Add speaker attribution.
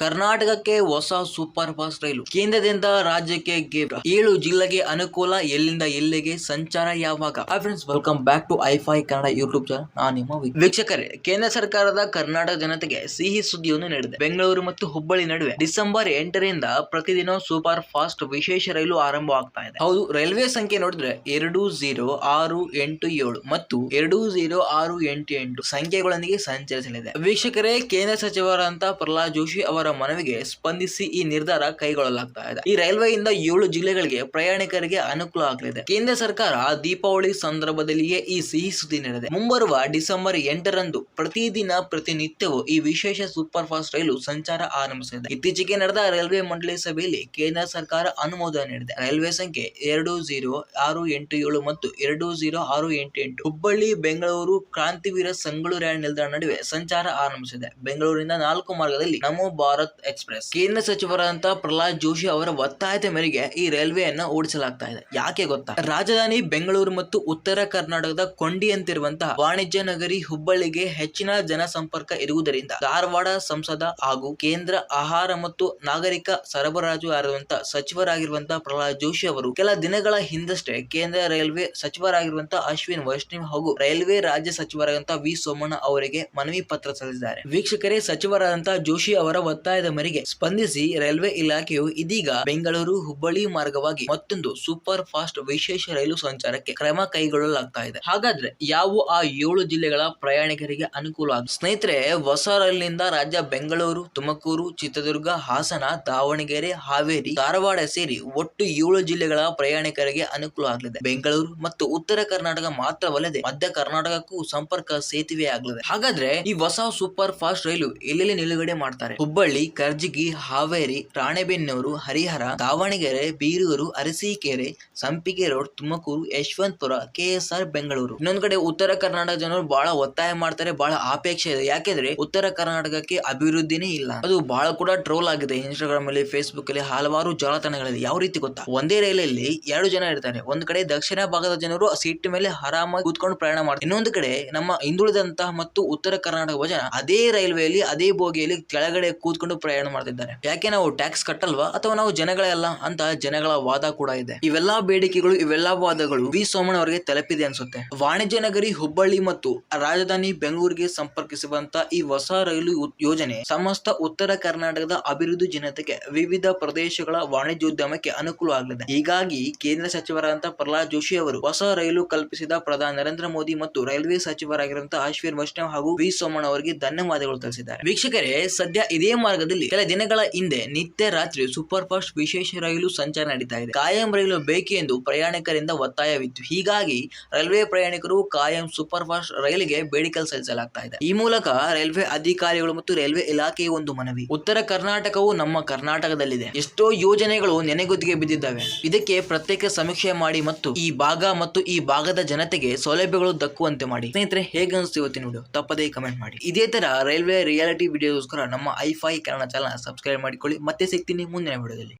Speaker 1: ಕರ್ನಾಟಕಕ್ಕೆ ಹೊಸ super fast ರೈಲು ಕೇಂದ್ರದಿಂದ ರಾಜ್ಯಕ್ಕೆ ಗಿಫ್ಟ್. ಏಳು ಜಿಲ್ಲೆಗೆ ಅನುಕೂಲ, ಎಲ್ಲಿಂದ ಎಲ್ಲಿಗೆ ಸಂಚಾರ ಯಾವಾಗ? ಫ್ರೆಂಡ್ಸ್ ವೆಲ್ಕಮ್ ಬ್ಯಾಕ್ ಟು ಐಫೈ ಕನ್ನಡ ಯೂಟ್ಯೂಬ್ ಚಾನಲ್ ನಾನು ನಿಮ್ಮ ವೀಕ್ಷಕರೇ, ಕೇಂದ್ರ ಸರ್ಕಾರದ ಕರ್ನಾಟಕ ಜನತೆಗೆ ಸಿಹಿ ಸುದ್ದಿಯನ್ನು ನೀಡಿದೆ. ಬೆಂಗಳೂರು ಮತ್ತು ಹುಬ್ಬಳ್ಳಿ ನಡುವೆ ಡಿಸೆಂಬರ್ ಎಂಟರಿಂದ ಪ್ರತಿದಿನ ಸೂಪರ್ ಫಾಸ್ಟ್ ವಿಶೇಷ ರೈಲು ಆರಂಭ ಆಗ್ತಾ ಇದೆ. ಹೌದು, ರೈಲ್ವೆ ಸಂಖ್ಯೆ ನೋಡಿದ್ರೆ ಎರಡು ಜೀರೋ ಆರು ಎಂಟು ಏಳು ಮತ್ತು ಎರಡು ಝೀರೋ ಆರು ಎಂಟು ಎಂಟು ಸಂಖ್ಯೆಗಳೊಂದಿಗೆ ಸಂಚರಿಸಲಿದೆ. ವೀಕ್ಷಕರೇ, ಕೇಂದ್ರ ಸಚಿವರಂತ ಪ್ರಹ್ಲಾದ್ ಜೋಶಿ ಅವರ ಮನವಿಗೆ ಸ್ಪಂದಿಸಿ ಈ ನಿರ್ಧಾರ ಕೈಗೊಳ್ಳಲಾಗ್ತಾ ಇದೆ. ಈ ರೈಲ್ವೆಯಿಂದ ಏಳು ಜಿಲ್ಲೆಗಳಿಗೆ ಪ್ರಯಾಣಿಕರಿಗೆ ಅನುಕೂಲ ಆಗಲಿದೆ. ಕೇಂದ್ರ ಸರ್ಕಾರ ದೀಪಾವಳಿ ಸಂದರ್ಭದಲ್ಲಿಯೇ ಈ ಸಿಹಿ ಸುದ್ದಿ ನೀಡಿದೆ. ಮುಂಬರುವ ಡಿಸೆಂಬರ್ ಎಂಟರಂದು ಪ್ರತಿದಿನ ಪ್ರತಿನಿತ್ಯವೂ ಈ ವಿಶೇಷ ಸೂಪರ್ ಫಾಸ್ಟ್ ರೈಲು ಸಂಚಾರ ಆರಂಭಿಸಿದೆ ಇತ್ತೀಚೆಗೆ ನಡೆದ ರೈಲ್ವೆ ಮಂಡಳಿ ಸಭೆಯಲ್ಲಿ ಕೇಂದ್ರ ಸರ್ಕಾರ ಅನುಮೋದನೆ ನೀಡಿದೆ. ರೈಲ್ವೆ ಸಂಖ್ಯೆ ಎರಡು ಜೀರೋ ಆರು ಎಂಟು ಏಳು ಮತ್ತು ಎರಡು ಝೀರೋ ಆರು ಎಂಟು ಎಂಟು. ಹುಬ್ಬಳ್ಳಿ, ಬೆಂಗಳೂರು, ಕ್ರಾಂತಿವೀರ ಸಂಗಳೂರು ನಿಲ್ದಾಣ ನಡುವೆ ಸಂಚಾರ ಆರಂಭಿಸಿದೆ. ಬೆಂಗಳೂರಿನ ನಾಲ್ಕು ಮಾರ್ಗದಲ್ಲಿ ನಮೋ ಭಾರತ್ ಎಕ್ಸ್ಪ್ರೆಸ್. ಕೇಂದ್ರ ಸಚಿವರಾದಂತಹ ಪ್ರಹ್ಲಾದ್ ಜೋಶಿ ಅವರ ಒತ್ತಾಯದ ಮೇರೆಗೆ ಈ ರೈಲ್ವೆಯನ್ನ ಓಡಿಸಲಾಗ್ತಾ ಇದೆ. ಯಾಕೆ ಗೊತ್ತಾ? ರಾಜಧಾನಿ ಬೆಂಗಳೂರು ಮತ್ತು ಉತ್ತರ ಕರ್ನಾಟಕದ ಕೊಂಡಿಯಂತಿರುವಂತಹ ವಾಣಿಜ್ಯ ನಗರಿ ಹುಬ್ಬಳ್ಳಿಗೆ ಹೆಚ್ಚಿನ ಜನಸಂಪರ್ಕ ಇರುವುದರಿಂದ ಧಾರವಾಡ ಸಂಸದ ಹಾಗೂ ಕೇಂದ್ರ ಆಹಾರ ಮತ್ತು ನಾಗರಿಕ ಸರಬರಾಜು ಆಗಿರುವಂತಹ ಸಚಿವರಾಗಿರುವಂತಹ ಪ್ರಹ್ಲಾದ್ ಜೋಶಿ ಅವರು ಕೆಲ ದಿನಗಳ ಹಿಂದಷ್ಟೇ ಕೇಂದ್ರ ರೈಲ್ವೆ ಸಚಿವರಾಗಿರುವಂತಹ ಅಶ್ವಿನ್ ವೈಷ್ಣವ್ ಹಾಗೂ ರೈಲ್ವೆ ರಾಜ್ಯ ಸಚಿವರಾದಂತಹ ವಿ ಸೋಮಣ್ಣ ಅವರಿಗೆ ಮನವಿ ಪತ್ರ ಸಲ್ಲಿಸಿದ್ದಾರೆ. ವೀಕ್ಷಕರೇ ಸಚಿವರಾದಂತಹ ಜೋಶಿ ಅವರ ಒತ್ತಾಯದ ಮೇರೆಗೆ ಸ್ಪಂದಿಸಿ ರೈಲ್ವೆ ಇಲಾಖೆಯು ಇದೀಗ ಬೆಂಗಳೂರು ಹುಬ್ಬಳ್ಳಿ ಮಾರ್ಗವಾಗಿ ಮತ್ತೊಂದು ಸೂಪರ್ ಫಾಸ್ಟ್ ವಿಶೇಷ ರೈಲು ಸಂಚಾರಕ್ಕೆ ಕ್ರಮ ಕೈಗೊಳ್ಳಲಾಗ್ತಾ ಇದೆ. ಹಾಗಾದ್ರೆ ಯಾವ ಆ ಏಳು ಜಿಲ್ಲೆಗಳ ಪ್ರಯಾಣಿಕರಿಗೆ ಅನುಕೂಲ ಆಗ, ಸ್ನೇಹಿತರೆ, ಹೊಸ ರೈಲಿನಿಂದ ರಾಜ್ಯ ಬೆಂಗಳೂರು, ತುಮಕೂರು, ಚಿತ್ರದುರ್ಗ, ಹಾಸನ, ದಾವಣಗೆರೆ, ಹಾವೇರಿ, ಧಾರವಾಡ ಸೇರಿ ಒಟ್ಟು ಏಳು ಜಿಲ್ಲೆಗಳ ಪ್ರಯಾಣಿಕರಿಗೆ ಅನುಕೂಲ ಆಗಲಿದೆ. ಬೆಂಗಳೂರು ಮತ್ತು ಉತ್ತರ ಕರ್ನಾಟಕ ಮಾತ್ರವಲ್ಲದೆ ಮಧ್ಯ ಕರ್ನಾಟಕಕ್ಕೂ ಸಂಪರ್ಕ ಸೇತುವೆ ಆಗಲಿದೆ ಹಾಗಾದ್ರೆ ಈ ಹೊಸ ಸೂಪರ್ ಫಾಸ್ಟ್ ರೈಲು ಎಲ್ಲೆಲ್ಲಿ ನಿಲುಗಡೆ ಮಾಡ್ತಾರೆ? Hubballi Karjagi Haveri, Ranebennur, Harihara, Davanagere, Birur, Arsikere, Sampige road, Tumakuru, Yeshwanthpur, KSR Bengaluru. ಇನ್ನೊಂದು ಕಡೆ ಉತ್ತರ ಕರ್ನಾಟಕ ಜನರು ಬಹಳ ಒತ್ತಾಯ ಮಾಡ್ತಾರೆ, ಬಹಳ ಅಪೇಕ್ಷೆ ಇದೆ. ಯಾಕೆಂದ್ರೆ ಉತ್ತರ ಕರ್ನಾಟಕಕ್ಕೆ ಅಭಿವೃದ್ಧಿನೇ ಇಲ್ಲ. ಅದು ಬಹಳ ಕೂಡ ಟ್ರೋಲ್ ಆಗಿದೆ. ಇನ್ಸ್ಟಾಗ್ರಾಮ್ ಅಲ್ಲಿ ಫೇಸ್ಬುಕ್ ಅಲ್ಲಿ ಹಲವಾರು ಜಾಲತಾಣಗಳಲ್ಲಿ ಯಾವ ರೀತಿ ಗೊತ್ತಾ? ಒಂದೇ ರೈಲಲ್ಲಿ ಎರಡು ಜನ ಇರ್ತಾರೆ. ಒಂದ್ ಕಡೆ ದಕ್ಷಿಣ ಭಾಗದ ಜನರು ಸೀಟ್ ಮೇಲೆ ಆರಾಮಾಗಿ ಕೂತ್ಕೊಂಡು ಪ್ರಯಾಣ ಮಾಡ್ತಾರೆ. ಇನ್ನೊಂದು ಕಡೆ ನಮ್ಮ ಹಿಂದುಳಿದಂತಹ ಮತ್ತು ಉತ್ತರ ಕರ್ನಾಟಕ ಜನ ಅದೇ ರೈಲ್ವೆಯಲ್ಲಿ, ಅದೇ ಬೋಗಿಯಲ್ಲಿ ಕೆಳಗಡೆ ಕೂತ್ಕೊಂಡು ಪ್ರಯಾಣ ಮಾಡ್ತಿದ್ದಾರೆ. ಯಾಕೆ ನಾವು ಟ್ಯಾಕ್ಸ್ ಕಟ್ಟಲ್ವಾ? ಅಥವಾ ನಾವು ಜನಗಳೇ ಅಲ್ಲ ಅಂತ ಜನಗಳ ವಾದ ಕೂಡ ಇದೆ. ಇವೆಲ್ಲಾ ಬೇಡಿಕೆಗಳು, ಇವೆಲ್ಲಾ ವಾದಗಳು ವಿ. ಸೋಮಣ್ಣ ಅವರಿಗೆ ತಲುಪಿದೆ ಅನ್ಸುತ್ತೆ. ವಾಣಿಜ್ಯ ನಗರಿ, ಹುಬ್ಬಳ್ಳಿ ಮತ್ತು ರಾಜಧಾನಿ ಬೆಂಗಳೂರಿಗೆ ಸಂಪರ್ಕಿಸುವಂತ ಈ ಹೊಸ ರೈಲು ಯೋಜನೆ ಸಮಸ್ತ ಉತ್ತರ ಕರ್ನಾಟಕದ ಅಭಿವೃದ್ಧಿ ಜನತೆಗೆ ವಿವಿಧ ಪ್ರದೇಶಗಳ ವಾಣಿಜ್ಯೋದ್ಯಮಕ್ಕೆ ಅನುಕೂಲ ಆಗಲಿದೆ. ಹೀಗಾಗಿ ಕೇಂದ್ರ ಸಚಿವರಾದಂತಹ ಪ್ರಹ್ಲಾದ್ ಜೋಶಿ ಅವರು ಹೊಸ ರೈಲು ಕಲ್ಪಿಸಿದ ಪ್ರಧಾನಿ ನರೇಂದ್ರ ಮೋದಿ ಮತ್ತು ರೈಲ್ವೆ ಸಚಿವರಾಗಿರುವಂತಹ ಅಶ್ವಿನ್ ವೈಷ್ಣವ್ ಹಾಗೂ ವಿ. ಸೋಮಣ್ಣ ಅವರಿಗೆ ಧನ್ಯವಾದಗಳು ತಿಳಿಸಿದ್ದಾರೆ. ವೀಕ್ಷಕರೇ, ಸದ್ಯ ಇದೇ ಮಾರ್ಗದಲ್ಲಿ ಕೆಲ ದಿನಗಳ ಹಿಂದೆ ನಿತ್ಯ ರಾತ್ರಿ ಸೂಪರ್ ಫಾಸ್ಟ್ ವಿಶೇಷ ರೈಲು ಸಂಚಾರ ನಡೀತಾ ಇದೆ. ಕಾಯಂ ರೈಲು ಬೇಕು ಎಂದು ಪ್ರಯಾಣಿಕರಿಂದ ಒತ್ತಾಯವಿತ್ತು. ಹೀಗಾಗಿ ರೈಲ್ವೆ ಪ್ರಯಾಣಿಕರು ಕಾಯಂ ಸೂಪರ್ ಫಾಸ್ಟ್ ರೈಲಿಗೆ ಬೇಡಿಕೆ ಸಲ್ಲಿಸಲಾಗ್ತಾ ಇದೆ. ಈ ಮೂಲಕ ರೈಲ್ವೆ ಅಧಿಕಾರಿಗಳು ಮತ್ತು ರೈಲ್ವೆ ಇಲಾಖೆಯ ಒಂದು ಮನವಿ. ಉತ್ತರ ಕರ್ನಾಟಕವು ನಮ್ಮ ಕರ್ನಾಟಕದಲ್ಲಿದೆ. ಎಷ್ಟೋ ಯೋಜನೆಗಳು ನೆನೆಗುದಿಗೆ ಬಿದ್ದಿದ್ದಾವೆ. ಇದಕ್ಕೆ ಪ್ರತ್ಯೇಕ ಸಮೀಕ್ಷೆ ಮಾಡಿ ಮತ್ತು ಈ ಭಾಗ ಮತ್ತು ಈ ಭಾಗದ ಜನತೆಗೆ ಸೌಲಭ್ಯಗಳು ದಕ್ಕುವಂತೆ ಮಾಡಿ. ಸ್ನೇಹಿತರೆ ಹೇಗೆ ಅನಿಸ್ತು ವಿಡಿಯೋ? ತಪ್ಪದೇ ಕಮೆಂಟ್ ಮಾಡಿ. ಇದೇ ತರ ರೈಲ್ವೆ ರಿಯಾಲಿಟಿ ವಿಡಿಯೋಸ್ಕರ ನಮ್ಮ ಐಫೈ ಕನ್ನಡ ಚಾನಲ್ ಸಬ್ಸ್ಕ್ರೈಬ್ ಮಾಡಿಕೊಳ್ಳಿ. ಮತ್ತೆ ಸಿಗ್ತೀನಿ ಮುಂದಿನ ವಿಡಿಯೋದಲ್ಲಿ